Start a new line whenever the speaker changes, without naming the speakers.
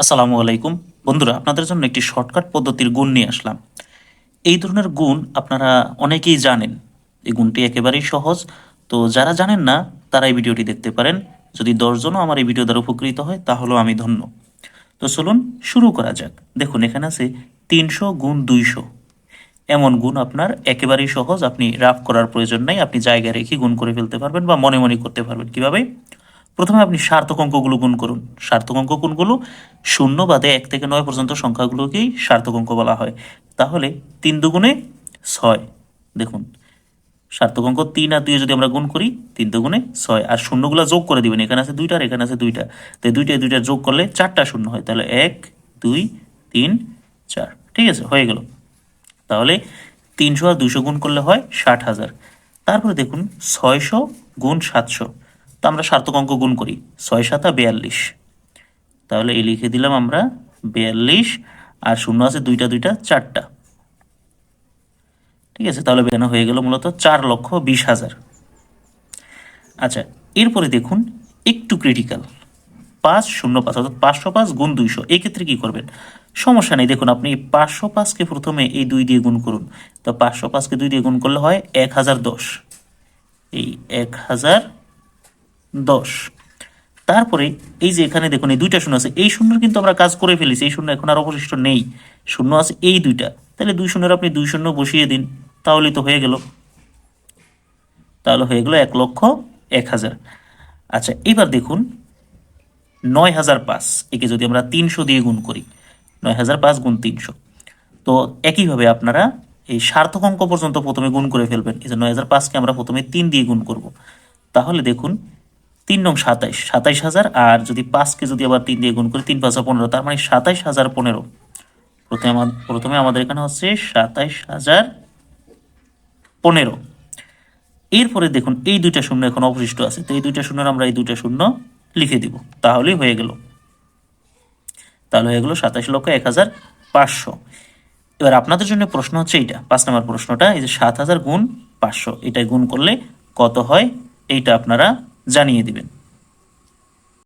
আসসালামু আলাইকুম। বন্ধুরা, আপনাদের জন্য একটি শর্টকাট পদ্ধতির গুণ নিয়ে আসলাম। এই ধরনের গুণ আপনারা অনেকেই জানেন। এই গুণটি একেবারেই সহজ। তো যারা জানেন না, তারা এই ভিডিওটি দেখতে পারেন। যদি দশজনও আমার এই ভিডিও দ্বারা উপকৃত হয়, তাহলেও আমি ধন্য। তো চলুন শুরু করা যাক। দেখুন, এখানে আছে তিনশো গুণ দুইশো। এমন গুণ আপনার একেবারেই সহজ। আপনি রাফ করার প্রয়োজন নাই। আপনি জায়গায় রেখে গুণ করে ফেলতে পারবেন বা মনে মনে করতে পারবেন। কীভাবে? প্রথমে আপনি সার্থক অঙ্কগুলো গুণ করুন। সার্থক অঙ্ক কোনগুলো? শূন্য বাদে এক থেকে নয় পর্যন্ত সংখ্যাগুলোকেই সার্থক অঙ্ক বলা হয়। তাহলে তিন দুগুণে ছয়, দেখুন। সার্থক অঙ্ক তিন আর দুই যদি আমরা গুণ করি, তিন দুগুণে ছয়। আর শূন্যগুলো যোগ করে দিবেন, এখানে আছে দুইটা আর এখানে আছে দুইটা। তো দুইটা দুইটা যোগ করলে চারটা শূন্য হয়। তাহলে এক, দুই, তিন, চার। ঠিক আছে, হয়ে গেল। তাহলে তিনশো আর দুশো গুণ করলে হয় ষাট হাজার। তারপরে দেখুন, ছয়শো গুণ সাতশো। তো আমরা সার্থক অঙ্ক গুণ করি। ছয় সাতা বিয়াল্লিশ। তাহলে এই লিখে দিলাম আমরা বিয়াল্লিশ আর শূন্য আছে দুইটা দুইটা চারটা। ঠিক আছে, তাহলে বেরানো হয়ে গেল মূলত চার লক্ষ বিশ হাজার। আচ্ছা এরপরে দেখুন, একটু ক্রিটিক্যাল পাঁচ শূন্য পাঁচ, অর্থাৎ পাঁচশো পাঁচ গুণ দুইশো, এক্ষেত্রে কী করবেন? সমস্যা নেই, দেখুন আপনি পাঁচশো পাঁচকে প্রথমে এই দুই দিয়ে গুণ করুন। তো পাঁচশো পাঁচকে দুই দিয়ে গুণ করলে হয় এক হাজার দশ। এই এক হাজার দশ। তারপরে এই যে এখানে দেখুন, এই দুইটা শূন্য আছে। এই শূন্যর কিন্তু আমরা কাজ করে ফেলেছি, এই শূন্য এখন আর অবশিষ্ট নেই। শূন্য আছে এই দুইটা। তাহলে দুই শূন্যের আপনি দুই শূন্য বসিয়ে দিন তাহলেই তো হয়ে গেল। তাহলে হয়ে গেল এক লক্ষ এক হাজার। আচ্ছা এবার দেখুন, নয় হাজার পাঁচ, একে যদি আমরা তিনশো দিয়ে গুণ করি, নয় হাজার পাঁচ গুণ তিনশো। তো একইভাবে আপনারা এই সার্থক অঙ্ক পর্যন্ত প্রথমে গুণ করে ফেলবেন। এই যে নয় হাজার পাঁচকে আমরা প্রথমে তিন দিয়ে গুণ করব। তাহলে দেখুন তিন নং সাতাইশ। সাতাইশ হাজার, আর যদি পাঁচকে যদি আবার তিন দিয়ে গুণ করি, তিন পাঁচশো পনেরো, তার মানে সাতাইশ হাজার পনেরো। প্রথমে প্রথমে আমাদের এখানে হচ্ছে সাতাইশ হাজার পনেরো। এরপরে দেখুন, এই দুইটা শূন্য এখন অবশিষ্ট আছে, তো এই দুইটা শূন্য আমরা এই দুইটা শূন্য লিখে দিব। তাহলেই হয়ে গেল। তাহলে হয়ে গেল সাতাশ লক্ষ এক হাজার পাঁচশো। এবার আপনাদের জন্য প্রশ্ন হচ্ছে এইটা, পাঁচ নম্বর প্রশ্নটা, এই যে সাত হাজার গুণ পাঁচশো এটা গুণ করলে কত হয়? এইটা আপনারা জানিয়ে দিবেন।